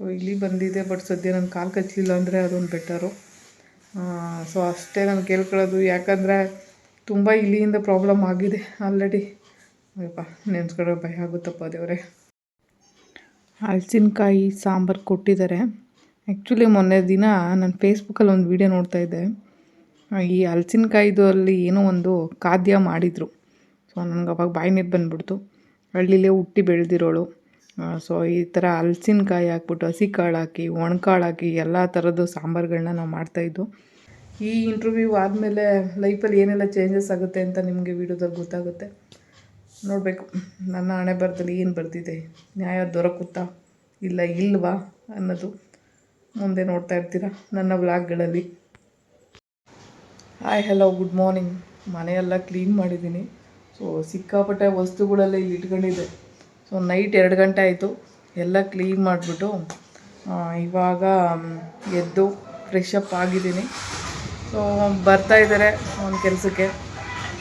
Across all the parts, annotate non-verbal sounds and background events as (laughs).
So ಇಲ್ಲಿ ಬಂದಿದೆ but ಸದ್ಯ ನನ್ನ ಕಾಲು ಕಚ್ಚಲಿಲ್ಲ ಅಂದರೆ ಅದೊಂದು ಬೆಟರು. ಸೊ ಅಷ್ಟೇ ನಾನು ಕೇಳ್ಕೊಳ್ಳೋದು. ಯಾಕಂದರೆ ತುಂಬ ಇಲಿಯಿಂದ ಪ್ರಾಬ್ಲಮ್ ಆಗಿದೆ ಆಲ್ರೆಡಿ ಅಯ್ಯಪ್ಪ ನೆನ್ಸ್ಕೊಂಡ್ರೆ ಭಯ ಆಗುತ್ತಪ್ಪ ದೇವರೇ. ಹಲಸಿನಕಾಯಿ ಸಾಂಬಾರು ಕೊಟ್ಟಿದ್ದಾರೆ. ಆ್ಯಕ್ಚುಲಿ ಮೊನ್ನೆ ದಿನ ನಾನು ಫೇಸ್ಬುಕ್ಕಲ್ಲಿ ಒಂದು ವೀಡಿಯೋ ನೋಡ್ತಾ ಇದ್ದೆ. ಈ ಹಲಸಿನಕಾಯಿದು ಅಲ್ಲಿ ಏನೋ ಒಂದು ಖಾದ್ಯ ಮಾಡಿದರು. ಸೊ ನನಗೆ ಅವಾಗ ಬಾಯಿ ನೀರು ಬಂದ್ಬಿಡ್ತು. ಹಳ್ಳಿಲೇ ಹುಟ್ಟಿ ಬೆಳೆದಿರೋಳು. ಸೊ ಈ ಥರ ಹಲಸಿನಕಾಯಿ ಹಾಕ್ಬಿಟ್ಟು ಹಸಿ ಕಾಳು ಹಾಕಿ ಒಣಕಾಳು ಹಾಕಿ ಎಲ್ಲ ಥರದ್ದು ಸಾಂಬಾರುಗಳನ್ನ ನಾವು ಮಾಡ್ತಾಯಿದ್ದು ಈ ಇಂಟರ್ವ್ಯೂ ಆದಮೇಲೆ ಲೈಫಲ್ಲಿ ಏನೆಲ್ಲ ಚೇಂಜಸ್ ಆಗುತ್ತೆ ಅಂತ ನಿಮಗೆ ವೀಡಿಯೋದಲ್ಲಿ ಗೊತ್ತಾಗುತ್ತೆ? ನೋಡಬೇಕು. ನನ್ನ ಹಣೆ ಬರದಲ್ಲಿ ಏನು ಬರ್ತಿದೆ ನ್ಯಾಯ ದೊರಕುತ್ತಾ? ಇಲ್ಲ ಇಲ್ವಾ ಅನ್ನೋದು ಮುಂದೆ ನೋಡ್ತಾ ಇರ್ತೀರಾ ನನ್ನ ವ್ಲಾಗ್ಗಳಲ್ಲಿ ಹಾಯ್ ಹಲೋ ಗುಡ್ ಮಾರ್ನಿಂಗ್ ಮನೆಯೆಲ್ಲ ಕ್ಲೀನ್ ಮಾಡಿದ್ದೀನಿ. ಸೊ ಸಿಕ್ಕಾಪಟ್ಟೆ ವಸ್ತುಗಳೆಲ್ಲ ಇಲ್ಲಿ ಇಟ್ಕೊಂಡಿದ್ದೆ. ಸೊ ನೈಟ್ ಎರಡು ಗಂಟೆ ಆಯಿತು. ಎಲ್ಲ ಕ್ಲೀನ್ ಮಾಡಿಬಿಟ್ಟು ಇವಾಗ ಎದ್ದು ಫ್ರೆಶ್ ಅಪ್ ಆಗಿದ್ದೀನಿ. ಸೊ ಬರ್ತಾ ಇದ್ದಾರೆ ಒಂದು ಕೆಲಸಕ್ಕೆ.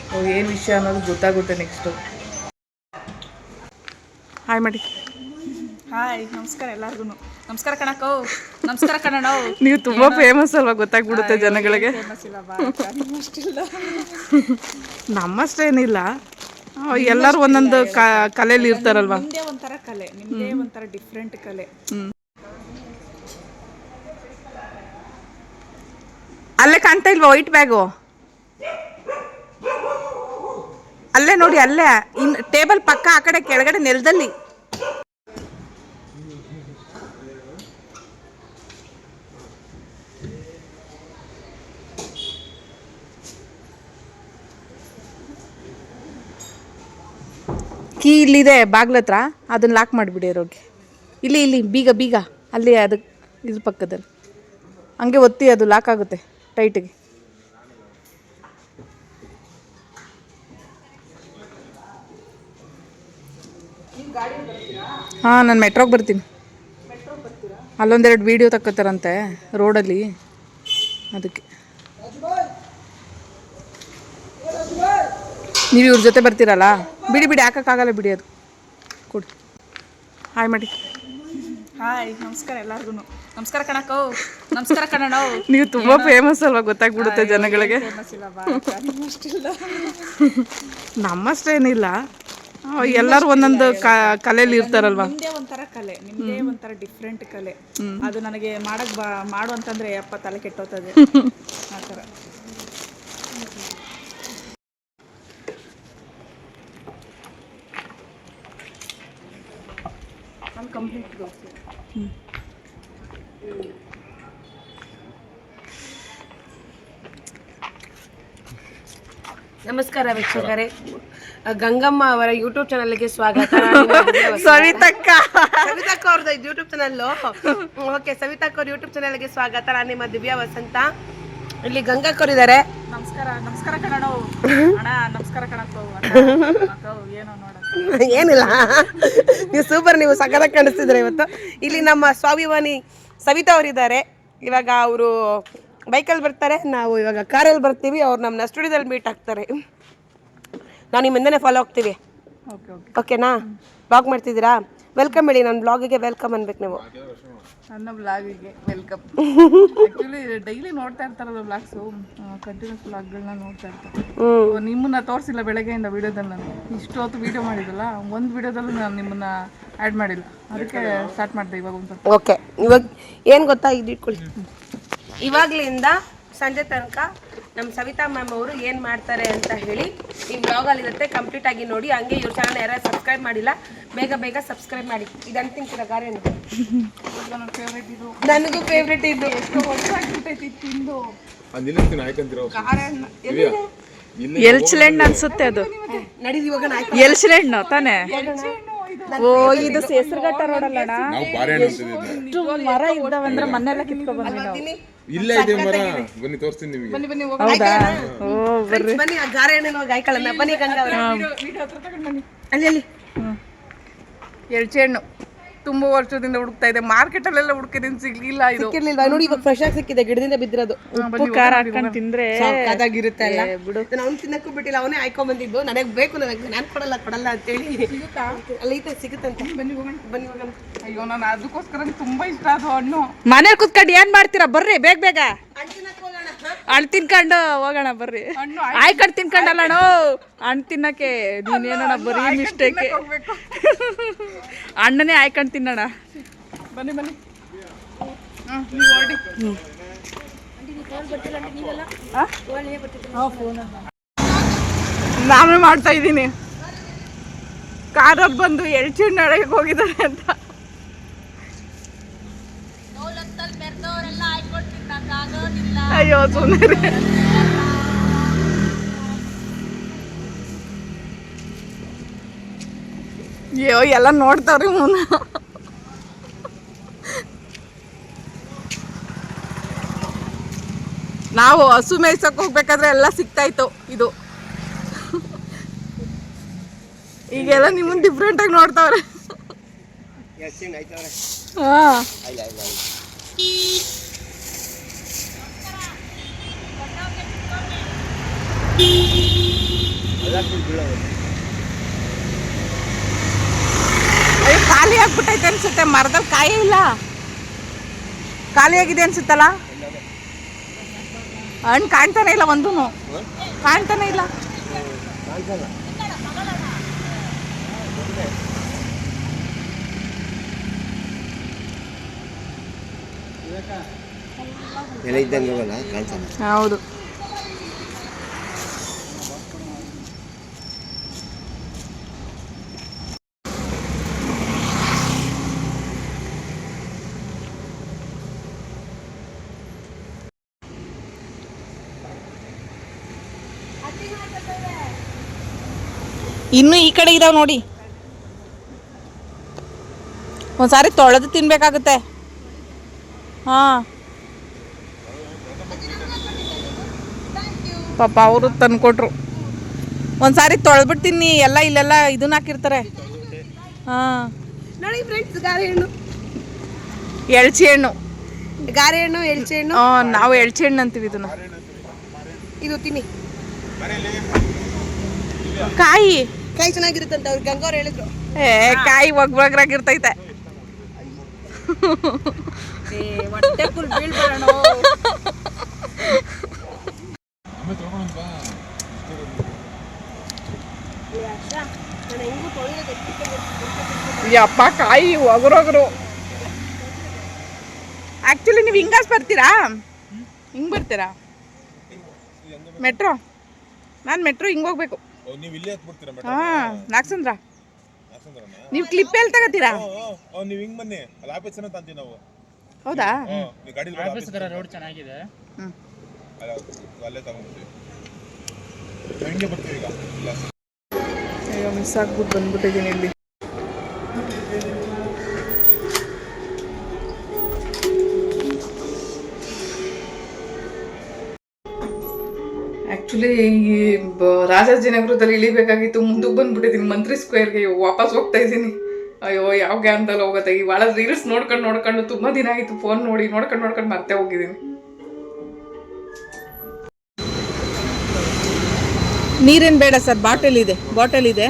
ಸೊ ಏನು ವಿಷಯ ಅನ್ನೋದು ಗೊತ್ತಾಗುತ್ತೆ ನೆಕ್ಸ್ಟು ಹಾಯ್ ಮಾಡಿ ಹಾಯ್ ನಮಸ್ಕಾರ ಎಲ್ಲರಿಗೂ ನಮಸ್ಕಾರ ಕಣಕ್ಕೋ. ನಮಸ್ಕಾರ ಕಣ್ಣ (laughs) ನೀವು ತುಂಬ ಫೇಮಸ್ ಅಲ್ವಾ ಗೊತ್ತಾಗ್ಬಿಡುತ್ತೆ ಜನಗಳಿಗೆ? (laughs) ನಮ್ಮಷ್ಟೇನಿಲ್ಲ. ಎಲ್ಲರೂ ಒಂದೊಂದು ಕಲೆಯಲ್ಲಿ ಇರ್ತಾರಲ್ವಾ? ನಿಮ್ದೇ ಒಂಥರ ಕಲೆ ನಿಮ್ದೇ ಒಂಥರ ಡಿಫ್ರೆಂಟ್ ಕಲೆ. ಅಲ್ಲೇ ಕಾಣ್ತಾ ಇಲ್ವಾ ವೈಟ್ ಬ್ಯಾಗು ಅಲ್ಲೇ ನೋಡಿ ಅಲ್ಲೇ. ಇನ್ ಟೇಬಲ್ ಪಕ್ಕ ಆ ಕಡೆ ಕೆಳಗಡೆ ನೆಲದಲ್ಲಿ. ಕೀ ಇಲ್ಲಿದೆ, ಬಾಗ್ಲ ಹತ್ರ, ಅದನ್ನ ಲಾಕ್ ಮಾಡಿಬಿಡಿ ರೋಗಿ. ಇಲ್ಲಿ ಇಲ್ಲಿ, ಬೀಗ ಬೀಗ. ಅಲ್ಲಿ ಅದಕ್ಕೆ ಇದ್ರ ಪಕ್ಕದಲ್ಲಿ. ಹಂಗೆ ಒತ್ತಿ ಅದು ಲಾಕ್ ಆಗುತ್ತೆ ಟೈಟಿಗೆ ಹಾಂ, ನಾನು ಮೆಟ್ರೋಗೆ ಬರ್ತೀನಿ. ಅಲ್ಲೊಂದೆರಡು ವೀಡಿಯೋ ತಕ್ಕೋತಾರಂತೆ ರೋಡಲ್ಲಿ ಅದಕ್ಕೆ. ನೀವು ಇವ್ರ ಜೊತೆ ಬರ್ತೀರಲ್ಲ? ಬಿಡಿ ಬಿಡಿ ಹಾಕೋಕ್ಕಾಗಲ್ಲ ಬಿಡಿ ಅದು. ಕೊಡಿ. ಹಾಯ್ ಮಾಡಿ ಹಾಯ್ ನಮಸ್ಕಾರ ಎಲ್ಲರಿಗೂ ನಮಸ್ಕಾರ ಕಣಕ್ಕೋ. ನಮಸ್ಕಾರ ಕಣ್ಣ ನೀವು ತುಂಬ ಫೇಮಸ್ ಅಲ್ವಾ ಗೊತ್ತಾಗ್ಬಿಡುತ್ತೆ ಜನಗಳಿಗೆ? ನಮ್ಮಷ್ಟೇನಿಲ್ಲ ಎಲ್ಲರೂ ಒಂದೊಂದು ಕಲೆಯಲ್ಲಿ ಇರ್ತಾರಲ್ವಾ? ನಿಮ್ದೇ ಒಂಥರ ಕಲೆ. ನಿಮ್ದೇ ಒಂಥರ ಡಿಫ್ರೆಂಟ್ ಕಲೆ. ಅದು ನನಗೆ ಮಾಡಕ್ ಬಾ ಮಾಡು ಅಂತಂದ್ರೆ ಅಪ್ಪ ತಲೆ ಕೆಟ್ಟೋತದೆ. ಆ ಥರ ಕಂಪ್ಲೀಟ್ ನಮಸ್ಕಾರ ವೀಕ್ಷಕರೇ. ಗಂಗಮ್ಮ ಅವರ ಯೂಟ್ಯೂಬ್ ಚಾನಲ್ಗೆ ಸ್ವಾಗತ. (laughs) ಸವಿತಕ್ಕ. ಸವಿತಕ್ಕ ಅವ್ರದ್ದು ಯೂಟ್ಯೂಬ್ ಚಾನಲ್ ಓಕೆ ಸವಿತಕ್ಕ ಅವ್ರ ಯೂಟ್ಯೂಬ್ ಚಾನಲ್ಗೆ ಸ್ವಾಗತ. ನಾನು ನಿಮ್ಮ ದಿವ್ಯಾ ವಸಂತ. ಇಲ್ಲಿ ಗಂಗಕ್ಕವ್ರು ಇದ್ದಾರೆ ನಮಸ್ಕಾರ ನಮಸ್ಕಾರ ಕಣೋ ಅಣ್ಣ ನಮಸ್ಕಾರ ಕಣಕ್ಕೋ ಏನೋ ನೋಡ ಏನಿಲ್ಲ. ನೀವು ಸೂಪರ್ ನೀವು ಸಕದ ಕಾಣಿಸ್ತಿದ್ರೆ ಇವತ್ತು. ಇಲ್ಲಿ ನಮ್ಮ ಸ್ವಾಭಿಮಾನಿ ಸವಿತಾ ಅವರಿದ್ದಾರೆ. ಇವಾಗ ಅವರು ಬೈಕಲ್ಲಿ ಬರ್ತಾರೆ ನಾವು ಇವಾಗ ಕಾರಲ್ಲಿ ಬರ್ತೀವಿ ಅವ್ರು ನಮ್ಮನ್ನ ಸ್ಟುಡಿಯೋದಲ್ಲಿ ಮೀಟ್ ಆಗ್ತಾರೆ. ನಾವು ನಿಮ್ಮಿಂದನೇ ಫಾಲೋ ಆಗ್ತೀವಿ. ಓಕೆ ಓಕೆ ಓಕೆನಾ ಬ್ಲಾಗ್ ಮಾಡ್ತಿದ್ದೀರಾ? ವೆಲ್ಕಮ್ ಹೇಳಿ ನನ್ನ ಬ್ಲಾಗಿಗೆ ವೆಲ್ಕಮ್ ಅನ್ಬೇಕು ನೀವು. ನನ್ನ ಬ್ಲಾಗಿಗೆ ವೆಲ್ಕಮ್ ಆ್ಯಕ್ಚುಲಿ ಡೈಲಿ ನೋಡ್ತಾ ಇರ್ತಾರಲ್ಲ ಬ್ಲಾಗ್ಸು ಕಂಟಿನ್ಯೂಸ್ ಬ್ಲಾಗ್ಗಳನ್ನ ನೋಡ್ತಾ ಇರ್ತಾರೆ. ನಿಮ್ಮನ್ನ ತೋರಿಸಿಲ್ಲ ಬೆಳಗ್ಗೆಯಿಂದ ವಿಡಿಯೋದಲ್ಲಿ ನಾನು. ಇಷ್ಟೊತ್ತು ವಿಡಿಯೋ ಮಾಡಿದಲ್ಲ ಒಂದು ವಿಡಿಯೋದಲ್ಲೂ ನಾನು ನಿಮ್ಮನ್ನ ಆ್ಯಡ್ ಮಾಡಿಲ್ಲ. ಅದಕ್ಕೆ ಸ್ಟಾರ್ಟ್ ಮಾಡಿದೆ ಇವಾಗ ಒಂದು ಸ್ವಲ್ಪ ಓಕೆ ಇವಾಗ ಏನು ಗೊತ್ತಾ? ಇದು ಇಟ್ಕೊಳ್ಳಿ. ಇವಾಗ್ಲಿಂದ ಸಂಜೆ ತನಕ ನಮ್ಮ ಸವಿತಾ ಮ್ಯಾಮ್ ಅವರು ಏನು ಮಾಡ್ತಾರೆ ಅಂತ ಹೇಳಿ ಈ ಬ್ಲಾಗಲ್ಲಿ ಇರುತ್ತೆ. ಕಂಪ್ಲೀಟ್ ಆಗಿ ನೋಡಿ. ಹಂಗೆ ಇವ್ರ ಚಾನಲ್ ಯಾರು ಸಬ್ಸ್ಕ್ರೈಬ್ ಮಾಡಿಲ್ಲ ಬೇಗ ಬೇಗ ಸಬ್ಸ್ಕ್ರೈಬ್ ಮಾಡಿ. ಇದನ್ನು ತಿಂತೀರ ಗಾರೇನು ನನಗೂ ಫೇವ್ರೇಟ್ ಇದು. ನನಗೂ ಫೇವ್ರೆಟ್ ಇದು ಹೊಟ್ಟೆ ತಿಂದು ಎಲ್ಚ್ಲೆಂಡ್ ಅನ್ಸುತ್ತೆ ಅದು. ಎಲ್ಚ್ಲೆಂಡ್ ತಾನೇ? ಓ ಇದು ಹೆಸರುಘಟ್ಟ ರೋಡಲ್ಲ ನಾವು ಬಾರೆ ಹಣ್ಣು ಅಂತಿದ್ದೀವಿ ಮರ ಇದ್ದಾವಂದ್ರೆ ಮನೆಲ್ಲ ಕಿತ್ಕೊಂಡ್ ಬಂದ್ವಿ ನಾವು. ಇಲ್ಲೇ ಇದೆ ಮರ. ಬನ್ನಿ ತೋರಿಸ್ತೀನಿ ನಿಮಗೆ. ಬನ್ನಿ ಬನ್ನಿ ಹೋಗೋಣ. ಹೌದಾ? ಓ Friends, ಬನ್ನಿ ಆ ಗಾರೆ ಹಣ್ಣಿನ ಗಾಯ್ಕೊಳ್ಳೋಣ ಬನ್ನಿ ಗಂಗಾ ಅವ್ರೆ. ಅಲ್ಲಿ ಅಲ್ಲಿ ಎಳ್ಚೆಣ್ಣು ತುಂಬಾ ವರ್ಷದಿಂದ ಹುಡುಕ್ತಾ ಇದೆ. ಮಾರ್ಕೆಟಲ್ಲೆಲ್ಲ ಹುಡುಕಿದ್ದೀನಿ ಸಿಗ್ಲಿಲ್ಲ ಇದು. ನೋಡಿ ಇವಾಗ ಫ್ರೆಶ್ ಆಗಿ ಸಿಕ್ಕಿದೆ. ಗಿಡದಿಂದ ಬಿದ್ದಿರೋದು. ಉಪ್ಪು ಖಾರ ಹಾಕೊಂಡು ತಿಂದ್ರೆ ಅದಾಗಿರುತ್ತೆ ಅಲ್ಲ. ನಾನು ಅವ್ನು ತಿನ್ನಕ್ಕೂ ಬಿಟ್ಟಿಲ್ಲ ಅವನೇ ಆಯ್ಕೊಂಡ್ ಬಂದಿದ್ದು. ನನಗೆ ಬೇಕು ನನಗೆ ನಾನು ಕೊಡಲ್ಲ ಕೊಡಲ್ಲ ಅಂತೇಳಿ ಅಲ್ಲಿ ಸಿಗುತ್ತಂತೆ. ಬನ್ನಿ ಹೋಗೋಣ. ಬನ್ನಿ ಹೋಗೋಣ. ಅಯ್ಯೋ ನಾನು ಅದಕ್ಕೋಸ್ಕರ ತುಂಬಾ ಇಷ್ಟ ಅದು ಹಣ್ಣು. ಮನೇಲಿ ಕುತ್ಕೊಂಡು ಏನ್ ಮಾಡ್ತೀರಾ? ಬರ್ರಿ ಬೇಗ ಬೇಗ. ಹಣ್ಣು ತಿನ್ಕೊಂಡು ಹೋಗೋಣ ಬರ್ರಿ. ಆಯ್ಕೊಂಡು ತಿನ್ಕೊಂಡಲ್ಲ ಅಣ್ಣ ಹಣ್ಣು ತಿನ್ನಕ್ಕೆ ನೀನೇನಣ್ಣ ಬರ್ರಿ ಮಿಸ್ಟೇಕ್ ಅಣ್ಣನೇ ಆಯ್ಕೊಂಡು ತಿನ್ನೋಣ ಬನ್ನಿ ಬನ್ನಿ. ನಾವೇ ಮಾಡ್ತಾ ಇದ್ದೀನಿ. ಕಾರಲ್ಲಿ ಬಂದು ಎಳ್ಚಿಣ್ಣ ಅಡಗೆ ಹೋಗಿದ್ದಾರೆ ಅಂತ. ಅಯ್ಯೋ ಸುಮ್ಮನೆ ಅಯ್ಯೋ ಎಲ್ಲ ನೋಡ್ತಾವ್ರಿ ಮುನ್ನ ನಾವು ಹಸು ಮೇಯ್ಸಕ್ ಹೋಗ್ಬೇಕಾದ್ರೆ ಎಲ್ಲ ಸಿಗ್ತಾ ಇತ್ತು ಇದು ಈಗೆಲ್ಲ ನಿಮ್ಮನ್ನ ಡಿಫ್ರೆಂಟ್ ಆಗಿ ನೋಡ್ತಾವ್ರೆ ಹಾ ಅಯ್ಯೋ ಖಾಲಿ ಆಗ್ಬಿಟ್ಟೈತೆ ಅನ್ಸುತ್ತೆ. ಮರದಲ್ಲಿ ಕಾಯಿ ಇಲ್ಲ. ಖಾಲಿ ಆಗಿದೆ ಅನ್ಸುತ್ತಲ್ಲ? ಹಣ್ಣು ಕಾಣ್ತಾನೆ ಇಲ್ಲ ಒಂದೂ ಕಾಣ್ತಾನೆ ಇಲ್ಲ. ಹೌದು. ಇನ್ನು ಈ ಕಡೆ ಇದಾವ್ ನೋಡಿ. ಒಂದ್ಸಾರಿ ತೊಳೆದು ತಿನ್ಬೇಕಾಗುತ್ತೆ. ಹಾ. ಪಾಪ ಅವರು ತಂದ್ಕೊಟ್ರು. ಒಂದ್ಸಾರಿ ತೊಳೆದ್ಬಿಟ್ಟು ತಿನ್ನಿ ಎಲ್ಲ ಇಲ್ಲೆಲ್ಲ ಇದನ್ನ ಹಾಕಿರ್ತಾರೆ. ಹಾ. ನೋಡಿ ಫ್ರೆಂಡ್ಸ್ ಗಾರೆ ಹಣ್ಣು. ಎಳ್ಚಿ ಹಣ್ಣು. ಗಾರೆ ಹಣ್ಣು ಎಳ್ಚಿ ಹಣ್ಣು. ಆ, ನಾವು ಎಳ್ಚಿ ಹಣ್ಣು ಅಂತೀವಿ ಇದನ್ನ. ಇದು ತಿನ್ನಿ. ಕಾಯಿ. ಕಾಯಿ ಚೆನ್ನಾಗಿರುತ್ತಂತ ಅವ್ರು ಗಂಗವ್ರು ಹೇಳಿದ್ರು. ಏ ಕಾಯಿ ಒಗ್ಬಗ್ರಾಗಿರ್ತೈತೆ ಯಪ್ಪ ಕಾಯಿ ಒಗರೊಗರು. ಆಕ್ಚುಲಿ ನೀವು ಹಿಂಗಾಸ್ ಬರ್ತೀರಾ? ಹಿಂಗ್ ಬರ್ತೀರಾ? ಮೆಟ್ರೋ ನಾನು ಮೆಟ್ರೋ ಹಿಂಗೆ ಹೋಗ್ಬೇಕು. ನೀವು ಇಲ್ಲೇ ಹತ್ಬಿಡ್ತೀರಾ ಹಾ ನಾಕ್ಸಂದ್ರ ನೀವು ಕ್ಲಿಪ್ ಎಲ್ಲಿ ತಗೋತೀರಾ? ನೀವು ಹಿಂಗ್ ಬನ್ನಿ. ಅಲ್ಲಿ ಆಫೀಸ್ ತಂತೀವಿ ನಾವು. ಹೌದಾ? ನೀವು ಗಾಡಿ ರೋಡ್ ಚೆನ್ನಾಗಿದೆ. ಅಲ್ಲೇ ತಗೊಂಡ್ಬಿಡ್ತೀವಿ. ಹೆಂಗೆ ಬರ್ತೀವಿ ಈಗ. ಇಲ್ಲ. ಮಿಸ್ ಆಗ್ಬಿಟ್ಟು ಬಂದ್ಬಿಟ್ಟಿದ್ದೀನಿ ಇಲ್ಲಿ. ಆ್ಯಕ್ಚುಲಿ ಈ ರಾಜಾಜಿನಗರದಲ್ಲಿ ಇಳಿಬೇಕಾಗಿತ್ತು. ಮುಂದಕ್ಕೆ ಬಂದ್ಬಿಟ್ಟಿದ್ದೀನಿ. ಮಂತ್ರಿ ಸ್ಕ್ವೇರ್ಗೆ ವಾಪಸ್ ಹೋಗ್ತಾ ಇದ್ದೀನಿ. ಅಯ್ಯೋ, ಯಾವ ಗ್ಯಾನ್ದಲ್ಲಿ ಹೋಗುತ್ತೆ. ಇವಾಳ ರೀಲ್ಸ್ ನೋಡ್ಕೊಂಡು ನೋಡ್ಕೊಂಡು ತುಂಬ ದಿನ ಆಯಿತು. ಫೋನ್ ನೋಡಿ ನೋಡ್ಕೊಂಡು ನೋಡ್ಕೊಂಡು ಮತ್ತೆ ಹೋಗಿದ್ದೀನಿ. ನೀರೇನು ಬೇಡ ಸರ್. ಬಾಟಲ್ ಇದೆ. ಬಾಟಲ್ ಇದೆ.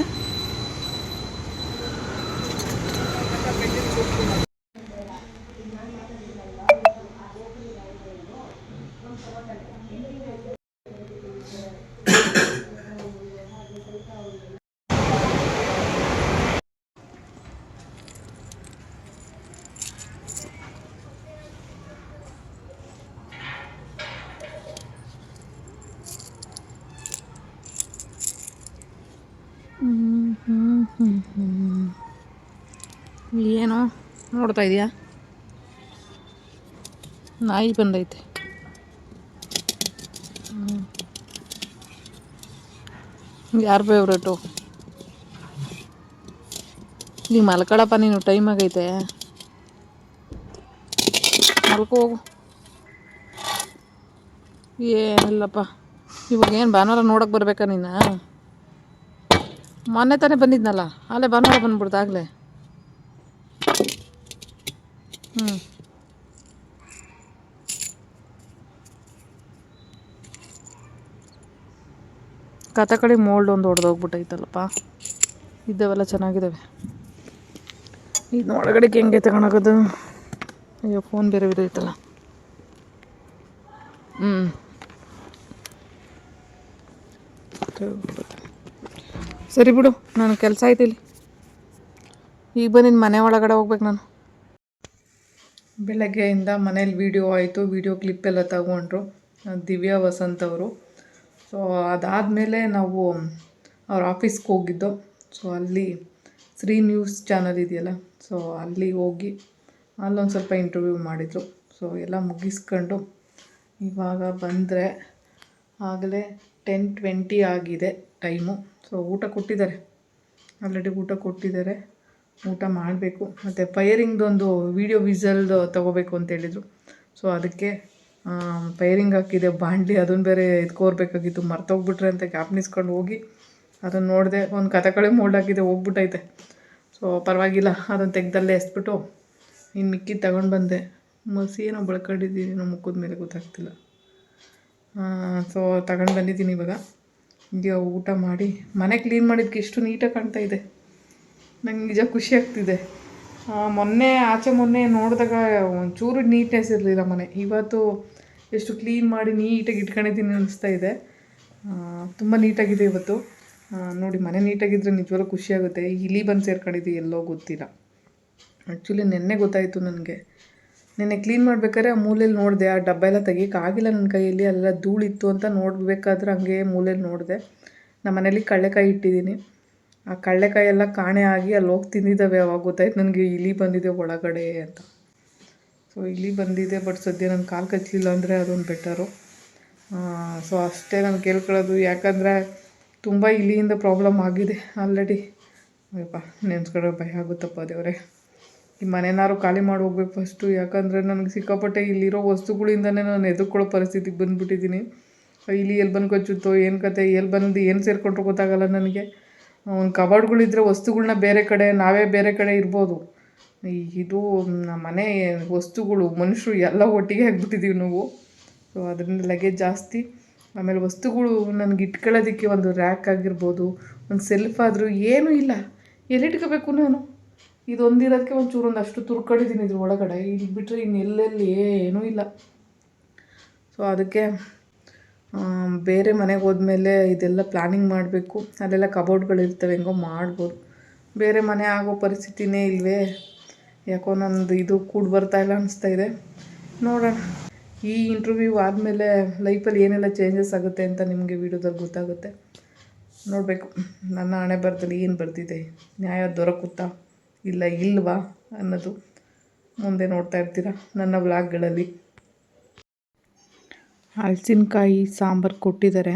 ಏನೋ ನೋಡ್ತಾ ಇದೆಯಾ? ನಾಯಿ ಬಂದೈತೆ. ಯಾರು ಫೇವ್ರೇಟು ನೀ ಮಲ್ಕೊಳಪ್ಪ, ನೀನು ಟೈಮ್ ಆಗೈತೆ. ಮಲ್ಕೋ ಹೋಗು. ಏನಿಲ್ಲಪ್ಪ. ಇವಾಗ ಏನು ಭಾನುವಾರ ನೋಡೋಕೆ ಬರ್ಬೇಕಾ ನೀನು? ಮೊನ್ನೆ ತಾನೇ ಬಂದಿದ್ನಲ್ಲ, ಅಲ್ಲೇ ಭಾನುವಾರ ಬಂದ್ಬಿಡ್ತಾಗಲೇ ಹ್ಞೂ ಕಥಕಳಿ ಮೋಲ್ಡ್ ಒಂದು ಹೊಡೆದೋಗ್ಬಿಟ್ಟೈತಲ್ಲಪ್ಪ ಇದ್ದಾವೆಲ್ಲ ಚೆನ್ನಾಗಿದ್ದಾವೆ ಇದು ಒಳಗಡೆಗೆ ಹೆಂಗೆ ತಗೊಳಕೋದು? ಅಯ್ಯೋ ಫೋನ್ ಬೇರೆ ಬಿದ್ದೈತಲ್ಲ ಹ್ಞೂ ಸರಿ ಬಿಡು, ನಾನು ಕೆಲಸ ಐತೆ ಇಲ್ಲಿ. ಈಗ ಬಂದಿನ ಮನೆ ಒಳಗಡೆ ಹೋಗ್ಬೇಕು ನಾನು. ಬೆಳಗ್ಗೆಯಿಂದ ಮನೇಲಿ ವೀಡಿಯೋ ಆಯಿತು ವೀಡಿಯೋ ಕ್ಲಿಪ್ ಎಲ್ಲ ತಗೊಂಡ್ರು, ದಿವ್ಯಾ ವಸಂತ್ ಅವರು. ಸೊ ಅದಾದಮೇಲೆ ನಾವು ಅವ್ರ ಆಫೀಸ್ಗೆ ಹೋಗಿದ್ದು. ಸೊ ಅಲ್ಲಿ ಶ್ರೀ ನ್ಯೂಸ್ ಚಾನಲ್ ಇದೆಯಲ್ಲ ಸೊ ಅಲ್ಲಿ ಹೋಗಿ ಅಲ್ಲೊಂದು ಸ್ವಲ್ಪ ಇಂಟರ್ವ್ಯೂ ಮಾಡಿದರು. ಸೊ ಎಲ್ಲ ಮುಗಿಸ್ಕೊಂಡು ಇವಾಗ ಬಂದರೆ ಆಗಲೇ ಟೆನ್ ಟ್ವೆಂಟಿ ಆಗಿದೆ ಟೈಮು ಸೊ ಊಟ ಕೊಟ್ಟಿದ್ದಾರೆ. ಆಲ್ರೆಡಿ ಊಟ ಕೊಟ್ಟಿದ್ದಾರೆ. ಊಟ ಮಾಡಬೇಕು. ಮತ್ತು ಫೈರಿಂಗ್ದೊಂದು ವೀಡಿಯೋ ವಿಸಲ್ದು ತೊಗೋಬೇಕು ಅಂತ ಹೇಳಿದರು. ಸೊ ಅದಕ್ಕೆ ಫೈರಿಂಗ್ ಹಾಕಿದೆ, ಬಾಂಡ್ಲಿ ಅದನ್ನು ಬೇರೆ ಎತ್ಕೋರ್ಬೇಕಾಗಿತ್ತು ಮರ್ತೋಗ್ಬಿಟ್ರೆ ಅಂತ ಜ್ಞಾಪನಿಸ್ಕೊಂಡು ಹೋಗಿ ಅದನ್ನು ನೋಡಿದೆ, ಒಂದು ಕಥಕಳಿ ಮೋಲ್ಡ್ ಹಾಕಿದೆ, ಹೋಗ್ಬಿಟ್ಟೈತೆ. ಸೊ ಪರವಾಗಿಲ್ಲ ಅದನ್ನು ತೆಗ್ದಲ್ಲೇ ಎಸ್ಬಿಟ್ಟು ಇನ್ನು ಮಿಕ್ಕಿ ತಗೊಂಡು ಬಂದೆ. ಮಸಿ ಏನೋ ಬಳ್ಕೊಂಡಿದ್ದೀನಿ ನಮ್ಮ ಮುಖದ ಮೇಲೆ ಗೊತ್ತಾಗ್ತಿಲ್ಲ. ಸೊ ತಗೊಂಡು ಬಂದಿದ್ದೀನಿ ಇವಾಗ. ಈಗ ಊಟ ಮಾಡಿ, ಮನೆ ಕ್ಲೀನ್ ಮಾಡಿದ್ದಕ್ಕೆ ಎಷ್ಟು ನೀಟಾಗಿ ಕಾಣ್ತಾ ಇದೆ. ನಂಗೆ ನಿಜ ಖುಷಿ ಆಗ್ತಿದೆ. ಮೊನ್ನೆ, ಆಚೆ ಮೊನ್ನೆ ನೋಡಿದಾಗ ಒಂಚೂರು ನೀಟ್ನೆಸ್ ಇರಲಿಲ್ಲ ಮನೆ. ಇವತ್ತು ಎಷ್ಟು ಕ್ಲೀನ್ ಮಾಡಿ ನೀಟಾಗಿ ಇಟ್ಕೊಂಡಿದ್ದೀನಿ ಅನಿಸ್ತಾ ಇದೆ. ತುಂಬ ನೀಟಾಗಿದೆ ಇವತ್ತು. ನೋಡಿ, ಮನೆ ನೀಟಾಗಿದ್ದರೆ ನಿಜವಾಗ್ಲೂ ಖುಷಿಯಾಗುತ್ತೆ ಇಲಿ ಬಂದು ಸೇರ್ಕೊಂಡಿದ್ದು, ಎಲ್ಲೋ ಗೊತ್ತಿಲ್ಲ. ಆ್ಯಕ್ಚುಲಿ ನಿನ್ನೆ ಗೊತ್ತಾಯಿತು ನನಗೆ. ನಿನ್ನೆ ಕ್ಲೀನ್ ಮಾಡಬೇಕಾದ್ರೆ ಆ ಮೂಲೆಯಲ್ಲಿ ನೋಡಿದೆ. ಆ ಡಬ್ಬ ಎಲ್ಲ ತೆಗಿಯೋಕ್ಕಾಗಿಲ್ಲ ನನ್ನ ಕೈಯಲ್ಲಿ. ಅಲ್ಲೆಲ್ಲ ಧೂಳಿತ್ತು ಅಂತ ನೋಡಬೇಕಾದ್ರೆ ಹಂಗೆ ಮೂಲೆಯಲ್ಲಿ ನೋಡಿದೆ. ನಮ್ಮ ಮನೇಲಿ ಕಳ್ಳೆಕಾಯಿ ಇಟ್ಟಿದ್ದೀನಿ. ಆ ಕಡಲೆಕಾಯಿ ಎಲ್ಲ ಕಾಣೆ ಆಗಿ ಅಲ್ಲಿ ಹೋಗಿ ತಿಂದಿದ್ದಾವೆ, ಅವಾಗ ಗೊತ್ತಾಯ್ತು ನನಗೆ ಇಲಿ ಬಂದಿದೆ ಒಳಗಡೆ ಅಂತ. ಸೊ ಇಲಿ ಬಂದಿದೆ ಬಟ್ ಸದ್ಯ ನನ್ನ ಕಾಲು ಕಚ್ಚಲಿಲ್ಲ ಅಂದರೆ ಅದೊಂದು ಬೆಟರು ಸೊ ಅಷ್ಟೇ ನಾನು ಕೇಳ್ಕೊಳ್ಳೋದು. ಯಾಕಂದರೆ ತುಂಬ ಇಲಿಯಿಂದ ಪ್ರಾಬ್ಲಮ್ ಆಗಿದೆ ಆಲ್ರೆಡಿ ಅಯ್ಯಪ್ಪ, ನೆನ್ಸ್ಕೊಂಡ್ರೆ ಭಯ ಆಗುತ್ತಪ್ಪ ದೇವರೇ. ಈ ಮನೆನಾರು ಖಾಲಿ ಮಾಡಿ ಹೋಗ್ಬೇಕು ಫಸ್ಟು ಯಾಕಂದರೆ ನನಗೆ ಸಿಕ್ಕಾಪಟ್ಟೆ ಇಲ್ಲಿರೋ ವಸ್ತುಗಳಿಂದನೇ ನಾನು ಎದುರ್ಕೊಳ್ಳೋ ಪರಿಸ್ಥಿತಿಗೆ ಬಂದುಬಿಟ್ಟಿದ್ದೀನಿ. ಇಲ್ಲಿ ಎಲ್ಲಿ ಬಂದು ಕಚ್ಚುತ್ತೋ, ಏನು ಕತೆ ಎಲ್ಲಿ ಬಂದು ಏನು ಸೇರಿಕೊಂಡ್ರು ಗೊತ್ತಾಗಲ್ಲ ನನಗೆ. ಒಂದು ಕಬಾರ್ಡ್ಗಳಿದ್ದರೆ ವಸ್ತುಗಳನ್ನ ಬೇರೆ ಕಡೆ, ನಾವೇ ಬೇರೆ ಕಡೆ ಇರ್ಬೋದು. ಇದು ನಮ್ಮ ಮನೆ ವಸ್ತುಗಳು, ಮನುಷ್ಯರು ಎಲ್ಲ ಒಟ್ಟಿಗೆ ಆಗಿಬಿಟ್ಟಿದ್ದೀವಿ ನಾವು. ಸೊ ಅದರಿಂದ ಲಗೇಜ್ ಜಾಸ್ತಿ. ಆಮೇಲೆ ವಸ್ತುಗಳು ನನಗೆ ಇಟ್ಕೊಳ್ಳೋದಕ್ಕೆ ಒಂದು ರ್ಯಾಕ್ ಆಗಿರ್ಬೋದು, ಒಂದು ಸೆಲ್ಫ್ ಆದರೂ ಏನೂ ಇಲ್ಲ. ಎಲ್ಲಿಟ್ಕೋಬೇಕು ನಾನು? ಇದೊಂದಿರೋದಕ್ಕೆ ಒಂಚೂರು ಒಂದು ಅಷ್ಟು ತುರ್ಕೊಂಡಿದ್ದೀನಿ ಇದ್ರ ಒಳಗಡೆ ಇಲ್ಲಿ ಬಿಟ್ಟರೆ ಇನ್ನೆಲ್ಲೆಲ್ಲಿ ಏನೂ ಇಲ್ಲ. ಸೊ ಅದಕ್ಕೆ ಬೇರೆ ಮನೆಗೆ ಹೋದ್ಮೇಲೆ ಇದೆಲ್ಲ ಪ್ಲಾನಿಂಗ್ ಮಾಡಬೇಕು. ಅಲ್ಲೆಲ್ಲ ಕಬೋರ್ಡ್ಗಳು ಇರ್ತವೆ ಹೆಂಗೋ ಮಾಡ್ಬೋದು. ಬೇರೆ ಮನೆ ಆಗೋ ಪರಿಸ್ಥಿತಿನೇ ಇಲ್ವೇ? ಯಾಕೋ ನಂದು ಇದು ಕೂಡ್ ಬರ್ತಾ ಇಲ್ಲ ಅನಿಸ್ತಾ ಇದೆ. ನೋಡೋಣ. ಈ ಇಂಟರ್ವ್ಯೂ ಆದಮೇಲೆ ಲೈಫಲ್ಲಿ ಏನೆಲ್ಲ ಚೇಂಜಸ್ ಆಗುತ್ತೆ ಅಂತ ನಿಮಗೆ ವಿಡಿಯೋದಲ್ಲಿ ಗೊತ್ತಾಗುತ್ತೆ. ನೋಡಬೇಕು. ನನ್ನ ಹಣೆ ಬರದಲ್ಲಿ ಏನು ಬರ್ತಿದೆ ನ್ಯಾಯ ದೊರಕುತ್ತಾ? ಇಲ್ಲ ಇಲ್ವಾ ಅನ್ನೋದು ಮುಂದೆ ನೋಡ್ತಾ ಇರ್ತೀರ? ನನ್ನ ವ್ಲಾಗ್ಗಳಲ್ಲಿ ಹಲಸಿನಕಾಯಿ ಸಾಂಬಾರು ಕೊಟ್ಟಿದ್ದಾರೆ.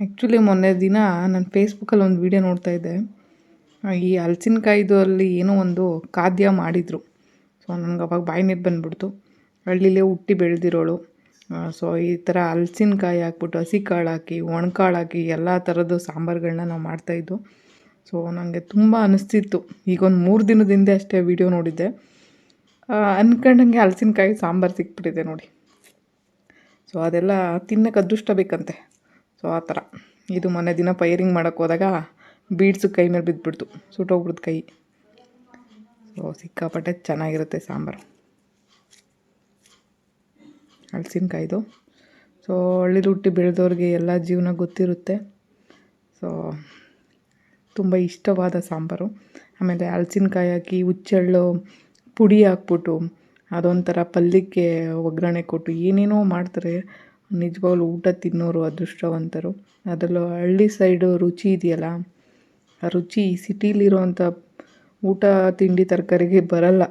ಆ್ಯಕ್ಚುಲಿ ಮೊನ್ನೆ ದಿನ ನಾನು ಫೇಸ್ಬುಕ್ಕಲ್ಲಿ ಒಂದು ವೀಡಿಯೋ ನೋಡ್ತಾ ಇದ್ದೆ. ಈ ಹಲಸಿನಕಾಯಿದು ಅಲ್ಲಿ ಏನೋ ಒಂದು ಖಾದ್ಯ ಮಾಡಿದರು. ಸೊ ನನಗೆ ಅವಾಗ ಬಾಯಿ ನೀರು ಬಂದ್ಬಿಡ್ತು. ಹಳ್ಳಿಲೇ ಹುಟ್ಟಿ ಬೆಳೆದಿರೋಳು. ಸೊ ಈ ಥರ ಹಲಸಿನಕಾಯಿ ಹಾಕ್ಬಿಟ್ಟು, ಹಸಿ ಕಾಳು ಹಾಕಿ ಒಣಕಾಳು ಹಾಕಿ, ಎಲ್ಲ ಥರದ್ದು ಸಾಂಬಾರುಗಳನ್ನ ನಾವು ಮಾಡ್ತಾಯಿದ್ದು ಸೊ ನನಗೆ ತುಂಬ ಅನಿಸ್ತಿತ್ತು. ಈಗ ಒಂದು ಮೂರು ದಿನದ ಹಿಂದೆ ಅಷ್ಟೇ ವಿಡಿಯೋ ನೋಡಿದ್ದೆ. ಅಂದ್ಕೊಂಡಂಗೆ ಹಲಸಿನಕಾಯಿ ಸಾಂಬಾರು ಸಿಕ್ಬಿಟ್ಟಿದೆ ನೋಡಿ. ಸೊ ಅದೆಲ್ಲ ತಿನ್ನಕ್ಕೆ ಅದೃಷ್ಟ ಬೇಕಂತೆ. ಸೊ ಆ ಥರ. ಇದು ಮೊನ್ನೆ ದಿನ ಪೈರಿಂಗ್ ಮಾಡೋಕ್ಕೆ ಹೋದಾಗ ಬೀಡ್ಸು ಕೈ ಮೇಲೆ ಬಿದ್ದುಬಿಡ್ತು ಸುಟ್ಟೋಗ್ಬಿಡ್ತು ಕೈ. ಸೊ ಸಿಕ್ಕಾಪಟ್ಟೆ ಚೆನ್ನಾಗಿರುತ್ತೆ ಸಾಂಬಾರು. ಹಲಸಿನಕಾಯ್ದು. ಸೊ ಹಳ್ಳಿ ಹುಟ್ಟಿ ಬೆಳೆದವ್ರಿಗೆ ಎಲ್ಲ ಜೀವನ ಗೊತ್ತಿರುತ್ತೆ. ಸೊ ತುಂಬ ಇಷ್ಟವಾದ ಸಾಂಬಾರು. ಆಮೇಲೆ ಹಲಸಿನ್ಕಾಯಿ ಹಾಕಿ ಹುಚ್ಚೆಳ್ಳು ಪುಡಿ ಹಾಕ್ಬಿಟ್ಟು ಅದೊಂಥರ ಪಲ್ಯಕ್ಕೆ ಒಗ್ಗರಣೆ ಕೊಟ್ಟು ಏನೇನೋ ಮಾಡ್ತಾರೆ. ನಿಜವಾಗ್ಲೂ ಊಟ ತಿನ್ನೋರು ಅದೃಷ್ಟವಂತರು. ಅದರಲ್ಲೂ ಹಳ್ಳಿ ಸೈಡು ರುಚಿ ಇದೆಯಲ್ಲ, ಆ ರುಚಿ ಸಿಟೀಲಿರೋವಂಥ ಊಟ ತಿಂಡಿ ತರಕಾರಿಗೆ ಬರಲ್ಲ.